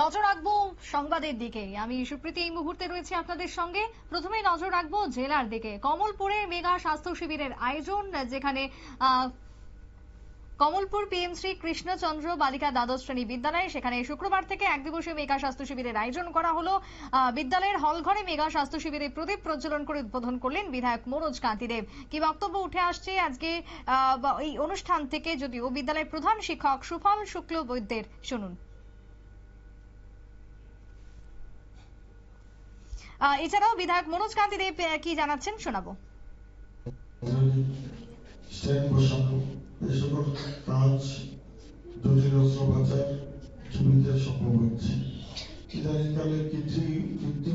নজর রাখব সংবাদের দিকে। আমি সুপ্রীতি এই মুহূর্তে রয়েছে আপনাদের সঙ্গে। প্রথমে নজর রাখব জেলার দিকে। কমলপুরে মেগা স্বাস্থ্য শিবিরের আয়োজন, যেখানে কমলপুর পিএমশ্রী কৃষ্ণচন্দ্র বালিকা দ্বাদশ শ্রেণি বিদ্যালয়ে সেখানে শুক্রবার থেকে এক দিবসীয় মেগা স্বাস্থ্য শিবিরের আয়োজন করা হলো। বিদ্যালয়ের হলঘরে মেগা স্বাস্থ্য শিবিরে প্রদীপ প্রজ্বলন করে উদ্বোধন করলেন বিধায়ক মনোজ কান্তি দেব কি বক্তব্য উঠে আসছে আজকে? এই অনুষ্ঠান থেকে যদিও বিদ্যালয়ের প্রধান শিক্ষক সুফল শুক্ল বৈদ্যের শুনুন। এছাড়াও বিধায়ক মনোজ কান্তি দেব কি জানাচ্ছেন শোনাবো।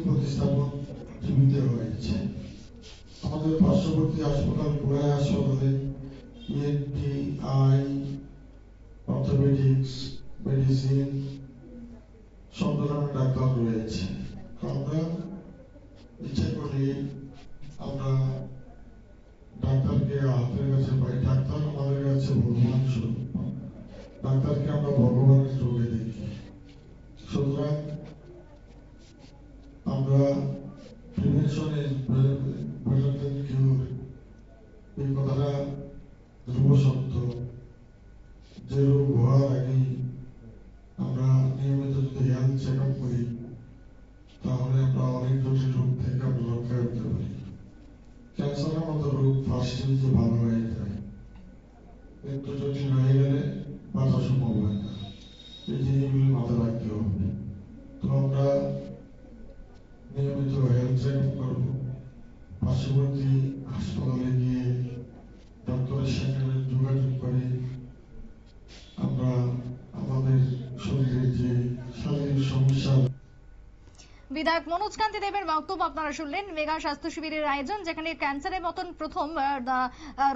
প্রতিস্থাপন আমাদের পার্শ্ববর্তী হাসপাতাল গোড়ায় হাসপাতালে ইএনটি আই, অর্থোপেডিক্স, মেডিসিন, সব ধরনের যে রোগ হওয়ার আগেই আমরা নিয়মিত যদি হেলথ চেক আপ করি, তাহলে আমরা অনেক জটিল রোগ থেকে আমরা রক্ষা করতে পারি। ক্যান্সারের মতো রোগ ফার্স্ট ভালো হয়ে যায়। কিন্তু জটিল হয়ে গেলে বিধায়ক মনোজ কান্তি দেবের বক্তব্য আপনারা শুনলেন। মেগা স্বাস্থ্য শিবিরের আয়োজন, যেখানে ক্যান্সারের মতন প্রথম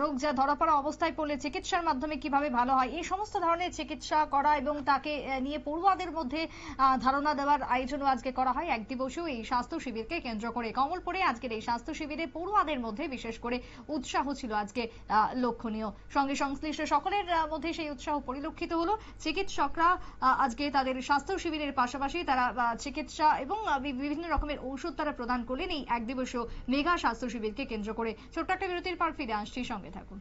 রোগ যা ধরা পড়া অবস্থায় পড়লে চিকিৎসার মাধ্যমে কীভাবে ভালো হয়, এই সমস্ত ধরনের চিকিৎসা করা এবং তাকে নিয়ে পড়ুয়াদের মধ্যে ধারণা দেওয়ার আয়োজনও আজকে করা হয়। এক দিবসেও এই স্বাস্থ্য শিবিরকে কেন্দ্র করে কমলপুরে আজকের এই স্বাস্থ্য শিবিরে পড়ুয়াদের মধ্যে বিশেষ করে উৎসাহ ছিল আজকে লক্ষণীয়। সঙ্গে সংশ্লিষ্ট সকলের মধ্যে সেই উৎসাহ পরিলক্ষিত হলো। চিকিৎসকরা আজকে তাদের স্বাস্থ্য শিবিরের পাশাপাশি তারা চিকিৎসা এবং বিভিন্ন রকমের ঔষধ তারা প্রদান করলেন। এই এক দিবসীয় মেগা স্বাস্থ্য শিবিরকে কেন্দ্র করে ছোট্ট একটা বিরতির পর ফিরে আসছি। সঙ্গে থাকুন।